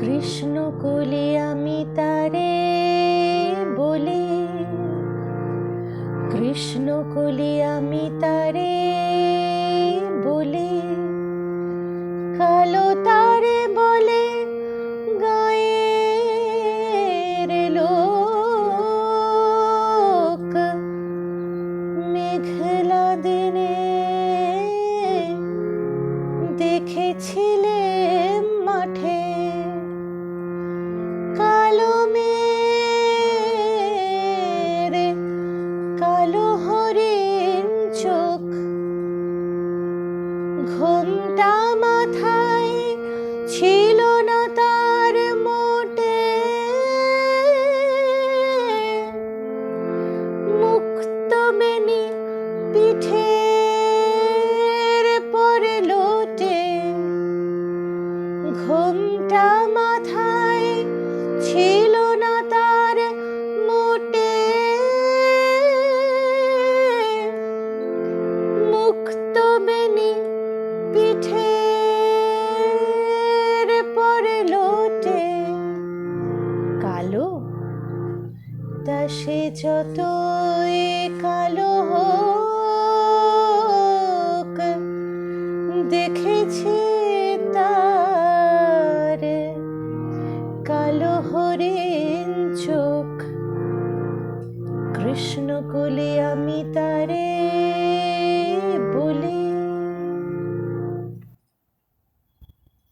কৃষ্ণ কোলে আমি তারে বলি, কৃষ্ণ কোলে আমি তারে বলি, কালো তারে বলে গায়ের লোক, মেঘলা দিনে দেখেছিলে মাঠে ঘোমটা মাথায় ছিল কালো? তা সে যতই কালো হোক, দেখেছি তার কালো হরিণ চোখ। কৃষ্ণ কোলে আমি তারে